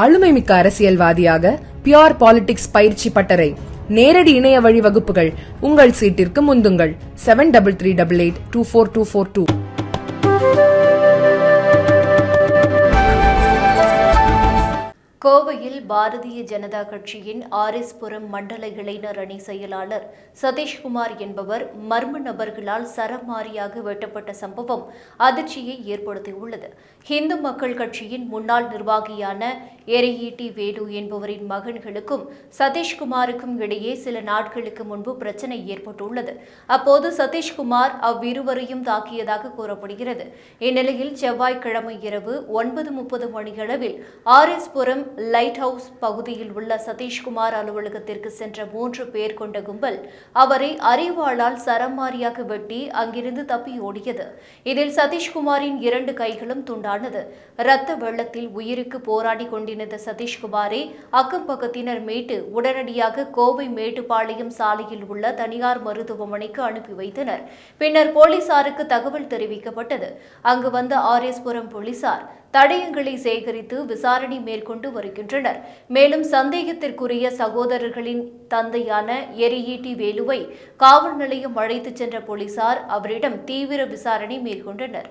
ஆளுமை மிக்க அரசியல்வாதியாக பியோர் பாலிடிக்ஸ் பயிற்சி பட்டறை நேரடி இணைய வழி வகுப்புகள் உங்கள் சீட்டிற்கு முந்துங்கள். Seven double three double eight two four two four two கோவையில் பாரதிய ஜனதா கட்சியின் ஆர்எஸ்புரம் மண்டல இளைஞர் அணி செயலாளர் சதீஷ்குமார் என்பவர் மர்ம நபர்களால் சரமாரியாக வெட்டப்பட்ட சம்பவம் அதிர்ச்சியை ஏற்படுத்தியுள்ளது. இந்து மக்கள் கட்சியின் முன்னாள் நிர்வாகியான எரிஈட்டி வேலு என்பவரின் மகன்களுக்கும் சதீஷ்குமாருக்கும் இடையே சில நாட்களுக்கு முன்பு பிரச்சனை ஏற்பட்டுள்ளது. அப்போது சதீஷ்குமார் அவ்விருவரையும் தாக்கியதாக கூறப்படுகிறது. இந்நிலையில் செவ்வாய்க்கிழமை இரவு ஒன்பது முப்பது மணியளவில் ஆர்எஸ்புரம் லைட் ஹவுஸ் பகுதியில் உள்ள சதீஷ்குமார் அலுவலகத்திற்கு சென்ற மூன்று பேர் கொண்ட கும்பல் அவரை அரிவாளால் சரமாரியாக வெட்டி அங்கிருந்து தப்பி ஓடியது. இதில் சதீஷ்குமாரின் இரண்டு கைகளும் துண்டானது. இரத்த வெள்ளத்தில் உயிருக்கு போராடி கொண்டிருந்த சதீஷ்குமாரை அக்கம் பக்கத்தினர் மீட்டு உடனடியாக கோவை மேட்டுப்பாளையம் சாலையில் உள்ள தனியார் மருத்துவமனைக்கு அனுப்பி வைத்தனர். பின்னர் போலீசாருக்கு தகவல் தெரிவிக்கப்பட்டது. அங்கு வந்த ஆர்எஸ்புரம் போலீசார் தடயங்களை சேகரித்து விசாரணை மேற்கொண்டு வருகின்றனர். மேலும் சந்தேகத்திற்குரிய சகோதரர்களின் தந்தையான எரியீட்டி வேலுவை காவல் நிலையம் அழைத்துச் சென்ற போலீசார் அவரிடம் தீவிர விசாரணை மேற்கொண்டனர்.